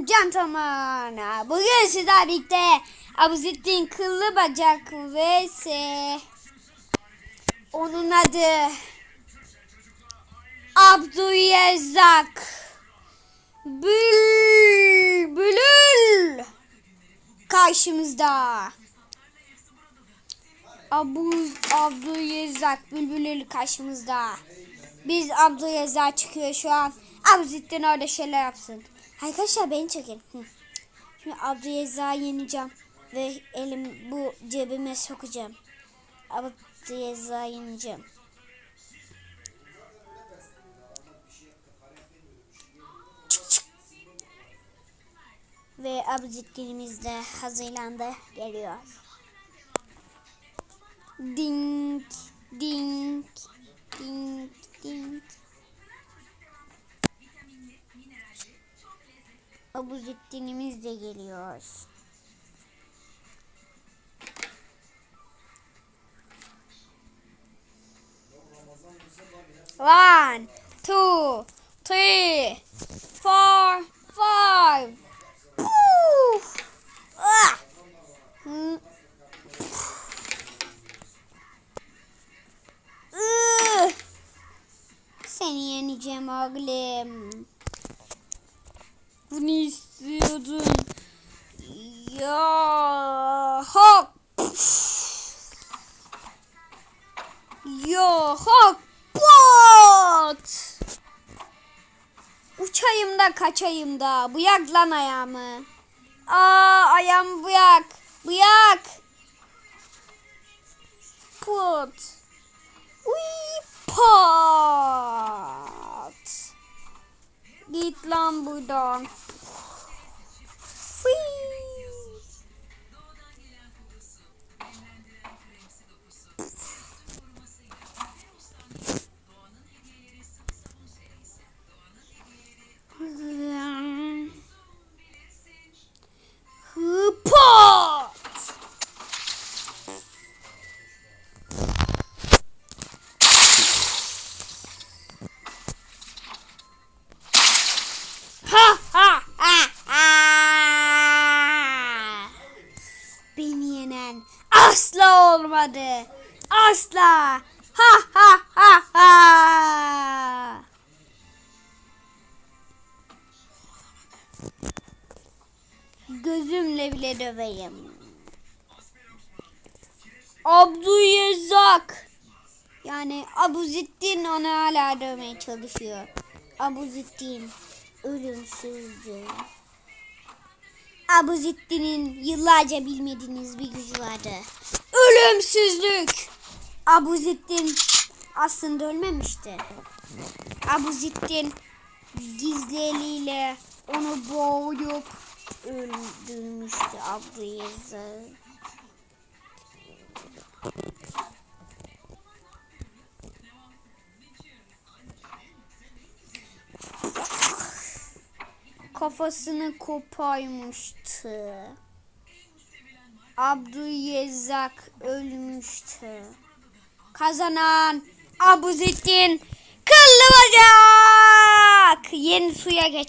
and gentlemen. Bugün sizlerle birlikte Abuzettin Kıllı Bacak vs. Onun adı Abdüyezzak Bül Bülül karşımızda. Abu Abdüyezzak Bülbülül karşımızda. Biz Abdüyezzak çıkıyor şu an. Abdüzettin orada şeyler yapsın. Arkadaşlar beni çekin. Şimdi Abdüyezzak'ı yeneceğim. Ve elim bu cebime sokacağım. Abdüyezzak'ı yeneceğim. Ve Abdüzettin'imiz de hazırlandı. Geliyor. Ding, ding, Abuzittinimiz de geliyor. One, two, three, four, five. Poof. Ah. Ih! Seni yeneceğim oğlum. Bunu istiyordun. Ya hop. Ya hop. Pot. Uçayım da kaçayım da. Bıyak lan ayağımı. Aa ayağım bıyak. Bıyak. Pot. Uy pot. Git lan buradan. Ha ha ha ha. Beni yenen asla olmadı. Asla. Ha ha ha ha. Gözümle bile döveyim. Abdüyezzak. Yani Abuzittin onu hala dövmeye çalışıyor. Abuzittin ölümsüzdü. Abuzittin'in yıllarca bilmediğiniz bir gücü vardı. Ölümsüzlük. Abuzittin aslında ölmemişti. Abuzittin gizli eliyle onu boğup öldürmüştü Abdüyezzak'ı. Kafasını koparmıştı. Abdüyezzak ölmüştü. Kazanan Abuzettin Kıllı Bacak. Yeni suya geç.